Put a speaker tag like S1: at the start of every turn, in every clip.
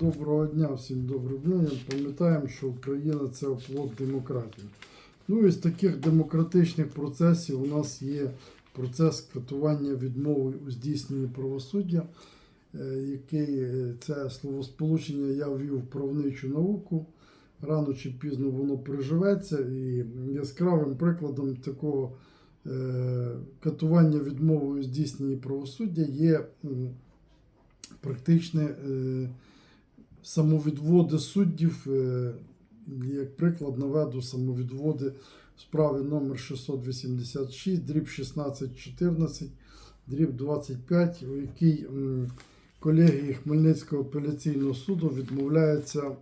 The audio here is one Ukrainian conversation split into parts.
S1: Доброго дня всім добрим дня. Пам'ятаємо, що Україна це оплот демократії. Ну і з таких демократичних процесів у нас є процес катування відмови у здійсненні правосуддя, е, який е, це словосполучення я ввів в правничу науку. Рано чи пізно воно приживеться. І яскравим прикладом такого е, катування відмовою у здійсненні правосуддя є практичне самовідводи суддів. е, Як приклад наведу самовідводи в справі номер 686, дріб 1614, дріб 25, у якій колегії Хмельницького апеляційного суду відмовляється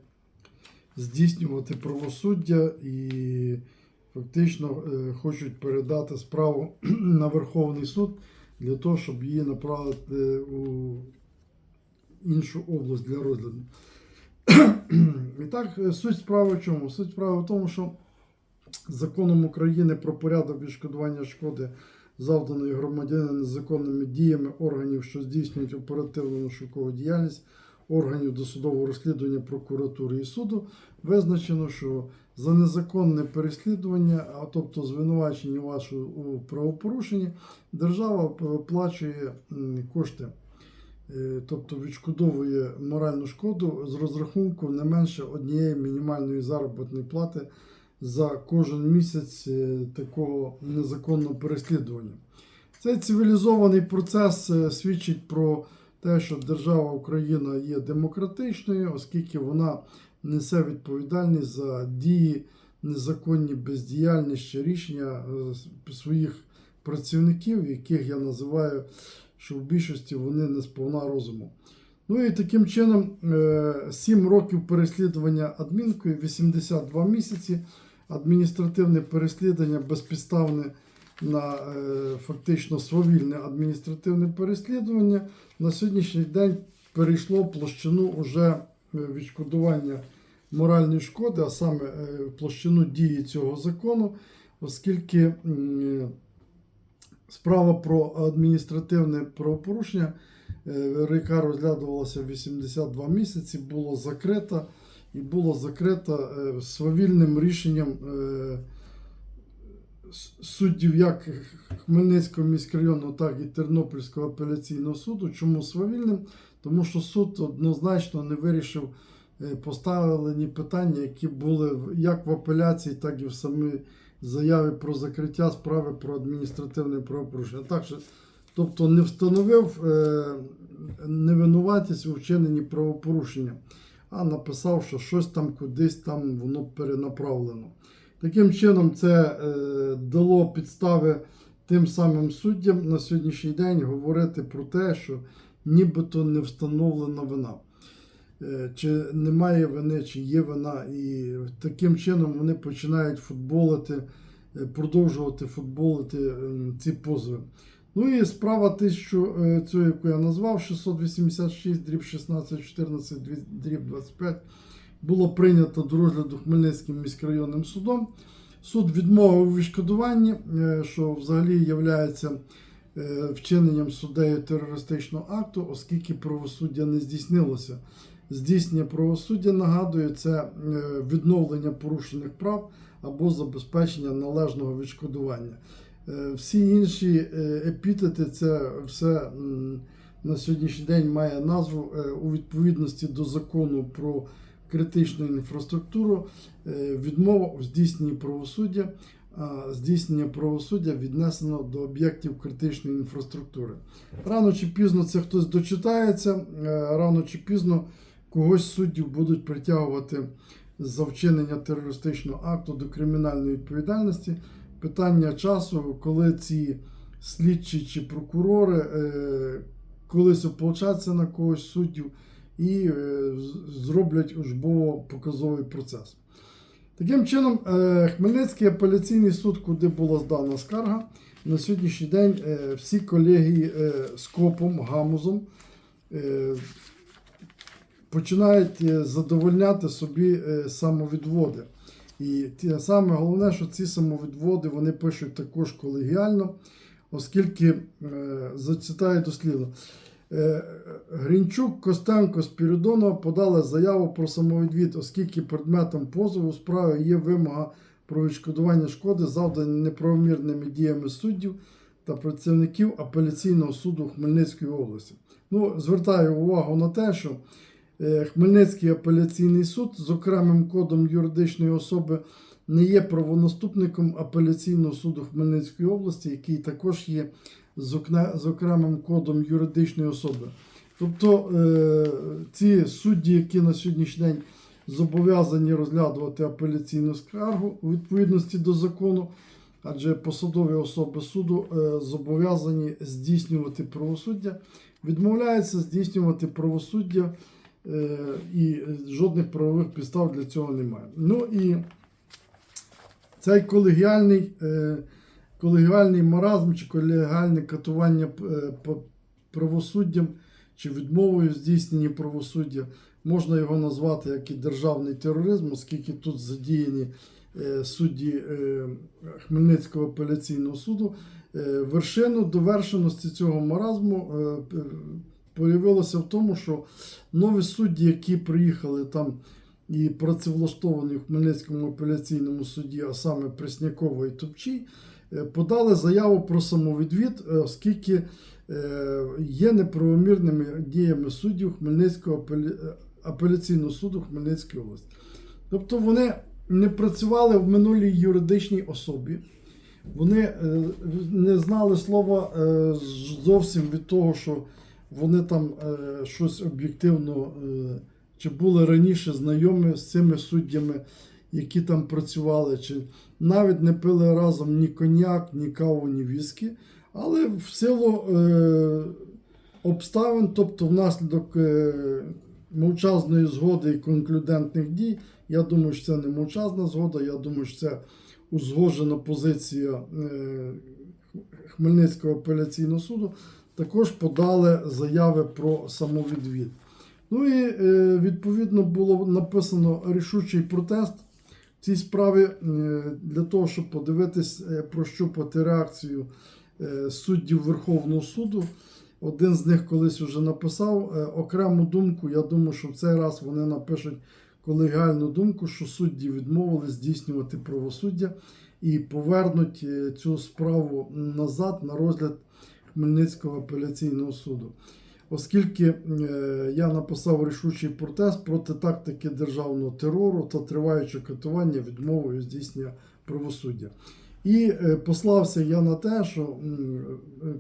S1: здійснювати правосуддя і фактично е, хочуть передати справу на Верховний суд для того, щоб її направити у іншу область для розгляду. І так, е, суть справи в чому? Суть справи в тому, що законом України про порядок відшкодування шкоди, завданої громадянину незаконними діями органів, що здійснюють оперативну шукову діяльність, органів досудового розслідування прокуратури і суду, визначено, що за незаконне переслідування, а тобто звинувачення вашого у правопорушенні, держава виплачує кошти. Е, тобто відшкодовує моральну шкоду з розрахунку не менше однієї мінімальної заробітної плати за кожен місяць е, такого незаконного переслідування. Цей цивілізований процес е, свідчить про те, що держава Україна є демократичною, оскільки вона несе відповідальність за дії незаконні бездіяльність чи рішення своїх працівників, яких я називаю що в більшості вони не сповна розуму. Ну і таким чином 7 років переслідування адмінкою, 82 місяці, адміністративне переслідування безпідставне на е, фактично свавільне адміністративне переслідування на сьогоднішній день перейшло площину уже відшкодування моральної шкоди, а саме е, площину дії цього закону, оскільки. Справа про адміністративне правопорушення, е, яка розглядувалася 82 місяці, було закрита і було закрита е, свавільним рішенням е, суддів як Хмельницького міськрайонного, так і Тернопільського апеляційного суду. Чому свавільним? Тому що суд однозначно не вирішив е, поставлені питання, які були як в апеляції, так і в самій заяви про закриття справи про адміністративне правопорушення. Так що, тобто не встановив е, невинуватість у вчиненні правопорушення, а написав, що щось там кудись там воно перенаправлено. Таким чином, це е, дало підстави тим самим суддям на сьогоднішній день говорити про те, що нібито не встановлена вина. Е, Чи немає вини, чи є вина, і таким чином вони починають футболити, е, продовжувати футболити е, ці позови. Ну і справа тисячу, е, цю, яку я назвав, 686, дріб 1614, дріб 25, було прийнято до розгляду Хмельницьким міськрайонним судом. Суд відмовив у відшкодуванні, що взагалі є вчиненням суддею терористичного акту, оскільки правосуддя не здійснилося. Здійснення правосуддя нагадує це е, відновлення порушених прав або забезпечення належного відшкодування. Е, Всі інші е, епітети, це все на сьогоднішній день має назву у відповідності до закону про критичну інфраструктуру, відмова у здійсненні правосуддя. Здійснення правосуддя віднесено до об'єктів критичної інфраструктури. Рано чи пізно це хтось дочитається, рано чи пізно когось суддів будуть притягувати за вчинення терористичного акту до кримінальної відповідальності. Питання часу, коли ці слідчі чи прокурори е, колись ополчаться на когось суддів і е, зроблять учбово-показовий процес. Таким чином, е, Хмельницький апеляційний суд, куди була здана скарга, на сьогоднішній день е, всі колегії е, з копом, гамузом е, починають е, задовольняти собі е, самовідводи. І саме головне, що ці самовідводи вони пишуть також колегіально, оскільки е, зачитаю дослівно. Е, Гринчук, Костенко, Спірідонова подали заяву про самовідвід, оскільки предметом позову справи є вимога про відшкодування шкоди, завдані неправомірними діями суддів та працівників апеляційного суду Хмельницької області. Ну, звертаю увагу на те, що Хмельницький апеляційний суд з окремим кодом юридичної особи не є правонаступником апеляційного суду Хмельницької області, який також є з окремим кодом юридичної особи. Тобто е, ці судді, які на сьогоднішній день зобов'язані розглядувати апеляційну скаргу у відповідності до закону, адже посадові особи суду е, зобов'язані здійснювати правосуддя, відмовляються здійснювати правосуддя е, і жодних правових підстав для цього немає. Ну і цей колегіальний, е, колегіальний маразм чи колегіальне катування е, правосуддям чи відмовою здійснення правосуддя, можна його назвати як і державний тероризм, оскільки тут задіяні е, судді е, Хмельницького апеляційного суду. Е, Вершину довершеності цього маразму е, появилося в тому, що нові судді, які приїхали там і працевлаштовані в Хмельницькому апеляційному суді, а саме Преснякова і Топчій, е, подали заяву про самовідвід, е, оскільки е, є неправомірними діями суддів Хмельницького апеляційного суду Хмельницької області. Тобто вони не працювали в минулій юридичній особі. Вони не знали слова зовсім від того, що вони там е, щось об'єктивно е, чи були раніше знайомі з цими суддями, які там працювали, чи навіть не пили разом ні коньяк, ні каву, ні віскі. Але в силу е, обставин, тобто внаслідок е, мовчазної згоди і конклюдентних дій, я думаю, що це не мовчазна згода, я думаю, що це узгоджена позиція е, Хмельницького апеляційного суду, також подали заяви про самовідвід. Ну і е, відповідно було написано рішучий протест в цій справі е, для того, щоб подивитись, е, прощупати реакцію суддів Верховного суду. Один з них колись вже написав окрему думку. Я думаю, що в цей раз вони напишуть колегіальну думку, що судді відмовили здійснювати правосуддя і повернуть цю справу назад на розгляд Хмельницького апеляційного суду. Оскільки е, я написав рішучий протест проти тактики державного терору та триваючого катування відмовою здійснення правосуддя. І е, послався я на те, що е,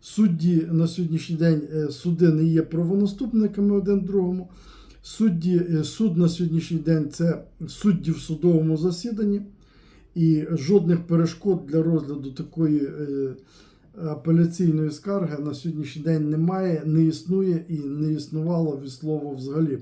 S1: судді на сьогоднішній день суди не є правонаступниками один другому. Судді, суд на сьогоднішній день це судді в судовому засіданні, і жодних перешкод для розгляду такої апеляційної скарги на сьогоднішній день немає, не існує і не існувало від слова взагалі.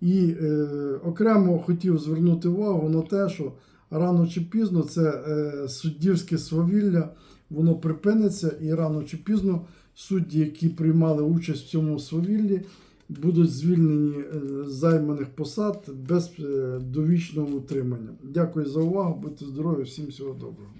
S1: І е, окремо хотів звернути увагу на те, що рано чи пізно це е, суддівське свавілля, воно припиниться, і рано чи пізно судді, які приймали участь в цьому свавіллі, будуть звільнені е, з займаних посад без е, довічного утримання. Дякую за увагу, будьте здорові, всім всього доброго.